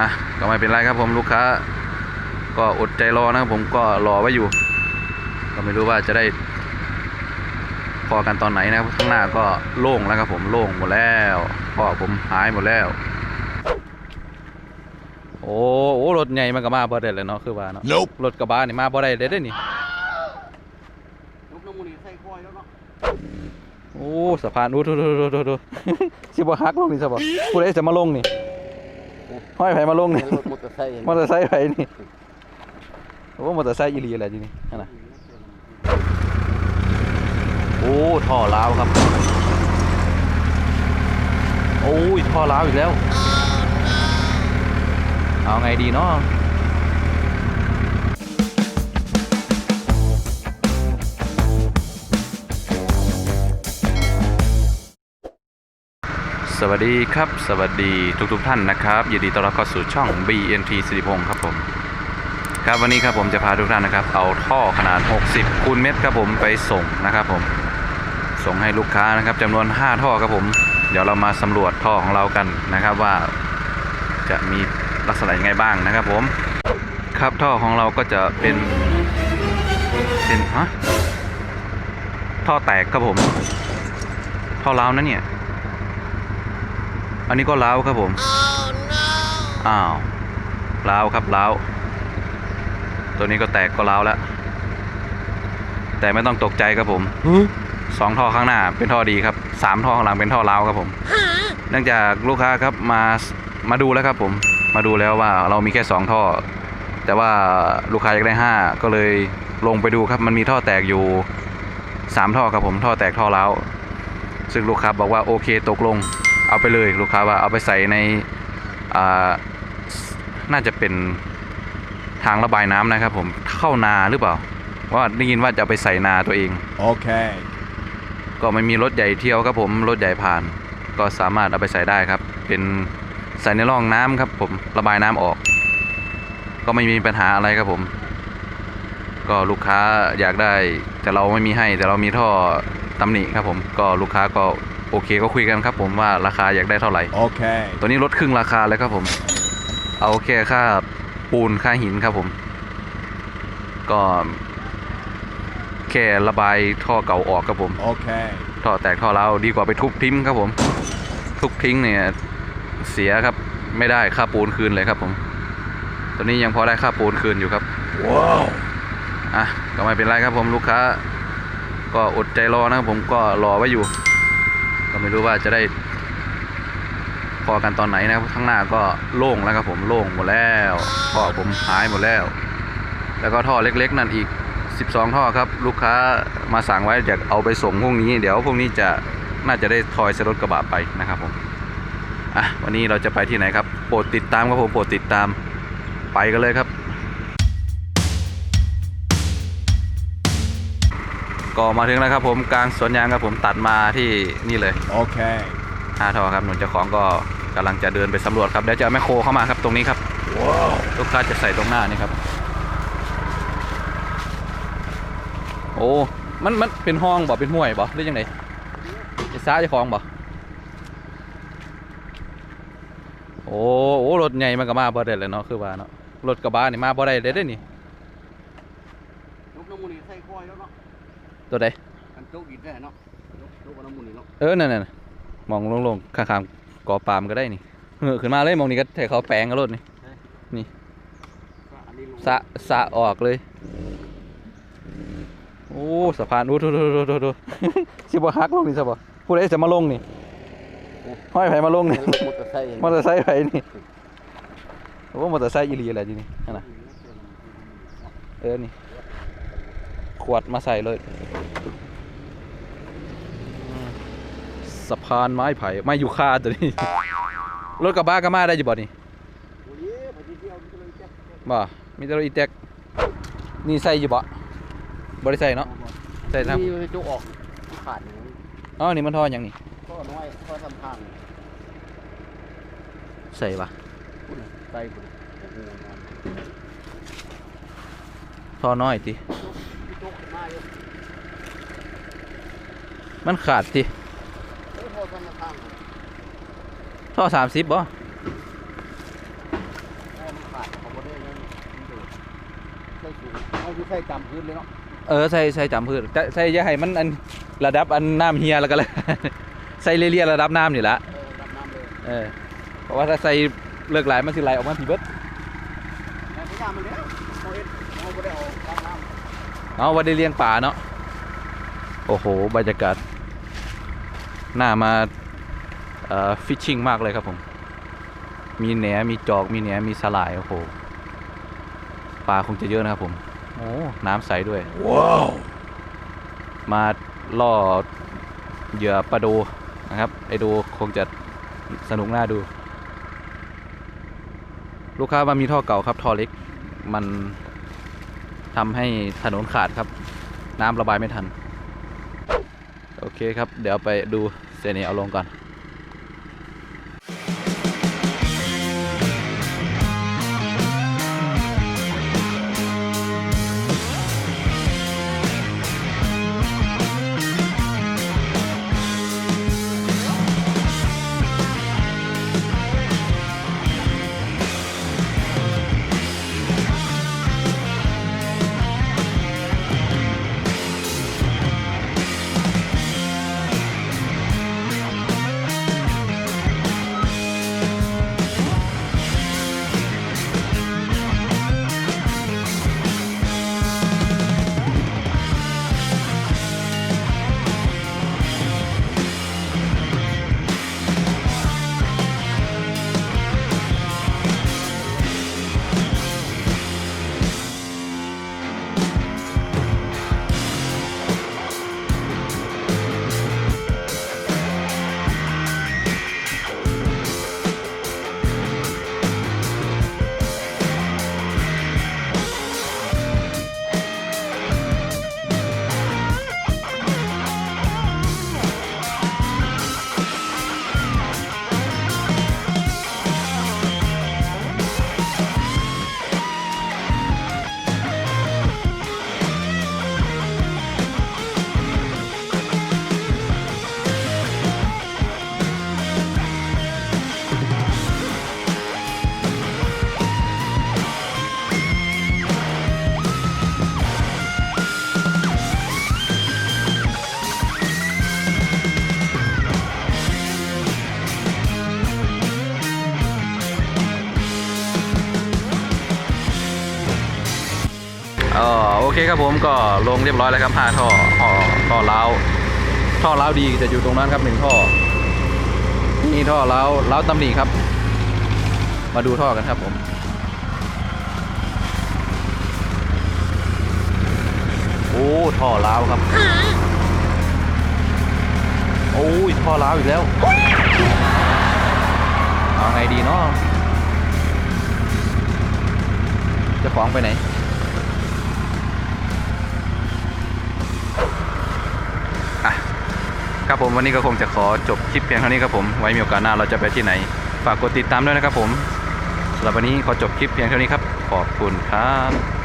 อะก็ไม่เป็นไรครับผมลูกค้า ก็อดใจรอนะครับผมก็รอไว้อยู่ ก็ไม่รู้ว่าจะได้พอกันตอนไหนนะครับข้างหน้าก็โล่งแล้วครับผมโล่งหมดแล้วพ่อผมหายหมดแล้ว โอ้โอ้รถใหญ่มันก็มาบ่ได้เลยเนาะคือว่าเนาะ Nope. รถกระบะนี่มาบ่ได้เลยเด้อนี่ลูกน้ำมันนี่ใส่คอยแล้วเนาะโอ้สะพานอู้ดูดูดูดูดูสิบ่ฮักลงนี่ซะบ่ผู้ใดจะมาลงนี่ ห้อยไผมาลงนี่รถมอเตอร์ไซค์มอเตอร์ไซค์ไผนี่โอ้มอเตอร์ไซค์อีหลีแหละทีนี้นั่นน่ะโอ้ท่อล้าวครับ โอ้ยท่อล้าวอีกแล้ว เอาไงดีเนาะ วัสดีครับ สวัสดีทุกๆทท่านนะครับยินดีต้อนรับเข้าสู่ช่อง BNT สิริพงศ์ครับผม ครับวันนี้ครับผมจะพาทุกท่านนะครับ เอาท่อขนาด 60คูณเมตรครับผมไปส่งนะครับผม ส่งให้ลูกค้านะครับจำนวน 5 ท่อครับผม เดี๋ยวเรามาสำรวจท่อของเรากันนะครับว่าจะมีลักษณะยังไงบ้างนะครับผม ครับท่อของเราก็จะเป็นเป็นฮะท่อแตกครับผม ท่อร้าวนะเนี่ย อันนี้ก็ร้าวครับผม อ้าวร้าวครับร้าว ตัวนี้ก็แตกก็ร้าวแล้ว แต่ไม่ต้องตกใจครับผมสองท่อข้างหน้าเป็นท่อดีครับสามท่อข้างหลังเป็นท่อร้าวครับผม เนื่องจากลูกค้าครับมามาดูแล้วครับผม มาดูแล้วว่าเรามีแค่สองท่อ แต่ว่าลูกค้าอยากได้ห้าก็เลยลงไปดูครับมันมีท่อแตกอยู่สามท่อครับผมท่อแตกท่อร้าวซึ่งลูกค้าบอกว่าโอเคตกลง เอาไปเลยลูกค้าว่าเอาไปใส่ในอ่าน่าจะเป็นทางระบายน้ำนะครับ ผมเข้านาหรือเปล่า ว่าได้ยินว่าจะเอาไปใส่นาตัวเอง Okay. ก็ไม่มีรถใหญ่เที่ยวครับผมรถใหญ่ผ่าน ก็สามารถเอาไปใส่ได้ครับ เป็นใส่ในร่องน้ำครับ ผมระบายน้ำออก ก็ไม่มีปัญหาอะไรครับผม ก็ลูกค้าอยากได้แต่เราไม่มีให้แต่เรามีท่อ ตำหนิครับผมก็ลูกค้าก็โอเคก็คุยกันครับผมว่าราคาอยากได้เท่าไหร่ Okay. ตัวนี้ลดครึ่งราคาเลยครับผม เอาแค่ค่าปูนค่าหินครับผม ก็แค่ระบายท่อเก่าออกครับผม Okay. ท่อแตกท่อเราวดีกว่าไปทุบทิ้งครับผม ทุบทิ้งเนี่ยเสียครับไม่ได้ค่าปูนคืนเลยครับผม ตัวนี้ยังพอได้ค่าปูนคืนอยู่ครับ Wow. อะก็ไม่เป็นไรครับผมลูกค้า ก็อดใจรอนะครับผมก็รอไว้อยู่ ก็ไม่รู้ว่าจะได้พอกันตอนไหนนะครับข้างหน้าก็โล่งแล้วครับผมโล่งหมดแล้วท่อผมหายหมดแล้ว แล้วก็ท่อเล็กๆ นั่นอีก 12 ท่อครับ ลูกค้ามาสั่งไว้จะเอาไปส่งพรุ่งนี้ เดี๋ยวพรุ่งนี้จะน่าจะได้ทอยสรถกระบะไปนะครับผมอะวันนี้เราจะไปที่ไหนครับโปรดติดตามครับผมโปรดติดตามไปกันเลยครับ ก็มาถึงแล้วครับผมกลางสวนยางครับผมตัดมาที่นี่เลย Okay. ห้าท่อครับหนุนเจ้าของก็กำลังจะเดินไปสำรวจครับเดี๋ยวจะเอาแมคโครเข้ามาครับตรงนี้ครับ Wow. ลูกค้าจะใส่ตรงหน้านี่ครับ โอ้มันมันเป็นห้องบ่เป็นห้วยบ่หรือยังไงไอ้ซ้าเจะคลองบ่โอ้โอ้รถใหญ่มันก็มาบ่ได้เลยเนาะคือว่าเนาะรถกระบะนี่มาบ่ได้เลยเด้อนี่ ตัวใดกันโจกอีกได้เนาะลูกลูกน้ำมันนี่เนาะเออนั่นน่ะมองลงๆข้างๆกอปาล์มก็ได้นี่เออขึ้นมาเลยมองนี่ก็ให้เขาแปลงกับรถนี่อันนี้ลงสะสะออกเลย โอ้สะพานอู้ดูดูดูดูดูสิบ่ฮักลงนี่ซะบ่ผู้ใดจะมาลงนี่ห้อยไผมาลงนี่รถมอเตอร์ไซค์มอเตอร์ไซค์ไผนี่โอ้มอเตอร์ไซค์อีหลีแหละทีนี้นั่นน่ะเออนี่ข วดมาใส่เลยอืมสะพานไม้ไผ่ไม้ยูคาตัวนี้ รถกระบะก็มาได้อยู่บ่นี่โอ้ยพอดีเที่ยวมันก็เลยแจ๊กบ่มีแต่รถอีแท็กนี่ใส่อยู่บ่บ่ได้ใส่เนาะใส่ทางนี่มันโจกออกขาดอย่างนี้อ๋อนี่มันท่อหยังนี่ก็น้อยก็ทำทางใส่ปะพุ่นใส่พุ่นโอ้โหนอนท่อน้อยติโจกขึ้น มันขาดสิท่อสามสิบบ่ใส่จำพื้นเลยเนาะ เออใส่ใส่จำพื้นใส่ยาให้มันอันระดับอันน้ำเฮียแล้วก็เลยใส่เลี่ยระดับน้ำนี่ละเออเพราะว่าถ้าใส่เลือกหลายมันสิไหลออกมาผีเบิดมันเด้อ เอาว่าได้เลี้ยงป่าเนาะโอ้โหบรรยากาศน่ามาเอ่อฟิชชิ่งมากเลยครับผม มีแหนมีจอกมีแหนมีสลายโอ้โหปลาคงจะเยอะนะครับผมโอ้น้ำใสด้วยว้าวมาล่อเหยื่อปลาดูนะครับไอดูคงจะสนุกน่าดู ลูกค้ามามีท่อเก่าครับท่อเล็กมัน ทำให้ถนนขาดครับ น้ำระบายไม่ทัน โอเคครับ เดี๋ยวไปดูเซนีเอาลงก่อน อ๋อโอเคครับผมก็ลงเรียบร้อยแล้วครับห้าท่อท่อท่อเล้าท่อเล้าดีจะอยู่ตรงนั้นครับหนึ่งท่อนี่ท่อเล้าวล้าตำหนิครับ มาดูท่อกันครับผมโอ้ท่อเล้าครับโอ้ยท่อเล้าอีกแล้วเอาไงดีเนาะจะฟ้าของไปไหน ครับผมวันนี้ก็คงจะขอจบคลิปเพียงเท่านี้ครับผมไว้มีโอกาสหน้าเราจะไปที่ไหน ฝากกดติดตามด้วยนะครับผมสำหรับวันนี้ขอจบคลิปเพียงเท่านี้ครับ ขอบคุณครับ